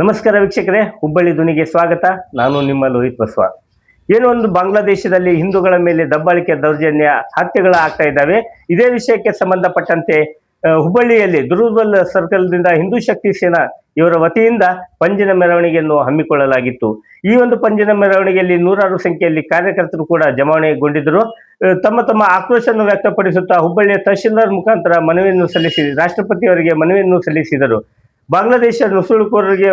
ನಮಸ್ಕಾರ ವೀಕ್ಷಕರೇ, ಹುಬ್ಬಳ್ಳಿ ಧ್ವನಿಗೆ ಸ್ವಾಗತ. ನಾನು ನಿಮ್ಮ ಲೋಹಿತ್ ಬಸ್ವ. ಏನೋ ಒಂದು ಬಾಂಗ್ಲಾದೇಶದಲ್ಲಿ ಹಿಂದೂಗಳ ಮೇಲೆ ದಬ್ಬಾಳಿಕೆ ದೌರ್ಜನ್ಯ ಹತ್ಯೆಗಳು ಆಗ್ತಾ ಇದ್ದಾವೆ. ಇದೇ ವಿಷಯಕ್ಕೆ ಸಂಬಂಧಪಟ್ಟಂತೆ ಹುಬ್ಬಳ್ಳಿಯಲ್ಲಿ ದುರ್ಬಲ್ ಸರ್ಕಲ್ದಿಂದ ಹಿಂದೂ ಶಕ್ತಿ ಸೇನಾ ಇವರ ವತಿಯಿಂದ ಪಂಜಿನ ಮೆರವಣಿಗೆಯನ್ನು ಹಮ್ಮಿಕೊಳ್ಳಲಾಗಿತ್ತು. ಈ ಒಂದು ಪಂಜಿನ ಮೆರವಣಿಗೆಯಲ್ಲಿ ನೂರಾರು ಸಂಖ್ಯೆಯಲ್ಲಿ ಕಾರ್ಯಕರ್ತರು ಕೂಡ ಜಮಾವಣೆಗೊಂಡಿದ್ದರು. ತಮ್ಮ ತಮ್ಮ ಆಕ್ರೋಶವನ್ನು ವ್ಯಕ್ತಪಡಿಸುತ್ತಾ ಹುಬ್ಬಳ್ಳಿಯ ತಹಶೀಲ್ದಾರ್ ಮುಖಾಂತರ ಮನವಿಯನ್ನು ಸಲ್ಲಿಸಿ ರಾಷ್ಟ್ರಪತಿಯವರಿಗೆ ಮನವಿಯನ್ನು ಸಲ್ಲಿಸಿದರು. ಬಾಂಗ್ಲಾದೇಶ ನುಸುಳುಕೋರರಿಗೆ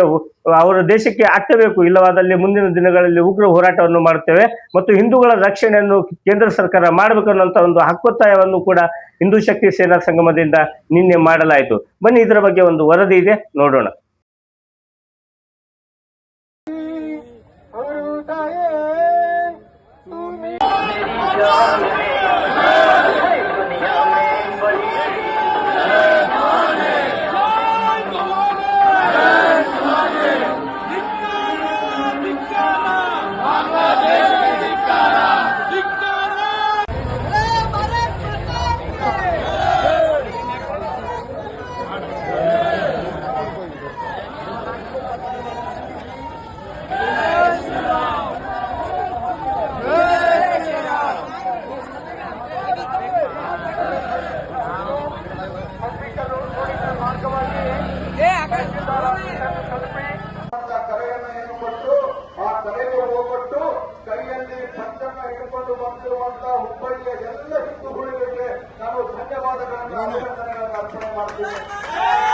ಅವರ ದೇಶಕ್ಕೆ ಅಟ್ಟಬೇಕು ಇಲ್ಲವಾದಲ್ಲಿ ಮುಂದಿನ ದಿನಗಳಲ್ಲಿ ಉಗ್ರ ಹೋರಾಟವನ್ನು ಮಾಡುತ್ತೇವೆ ಮತ್ತು ಹಿಂದೂಗಳ ರಕ್ಷಣೆಯನ್ನು ಕೇಂದ್ರ ಸರ್ಕಾರ ಮಾಡಬೇಕು ಅನ್ನುವಂಥ ಒಂದು ಹಕ್ಕೊತ್ತಾಯವನ್ನು ಕೂಡ ಹಿಂದೂ ಶಕ್ತಿ ಸೇನಾ ಸಂಗಮದಿಂದ ನಿನ್ನೆ ಮಾಡಲಾಯಿತು. ಬನ್ನಿ ಇದರ ಬಗ್ಗೆ ಒಂದು ವರದಿ ಇದೆ. ನೋಡೋಣ. ಹುಬ್ಬಳ್ಳಿಯ ಎಲ್ಲ ಹಿಂದೂಗಳಿಗೆ ನಾನು ಧನ್ಯವಾದಗಳನ್ನು ಅಭಿನಂದನೆಗಳನ್ನು ಅರ್ಪಣೆ ಮಾಡ್ತೀನಿ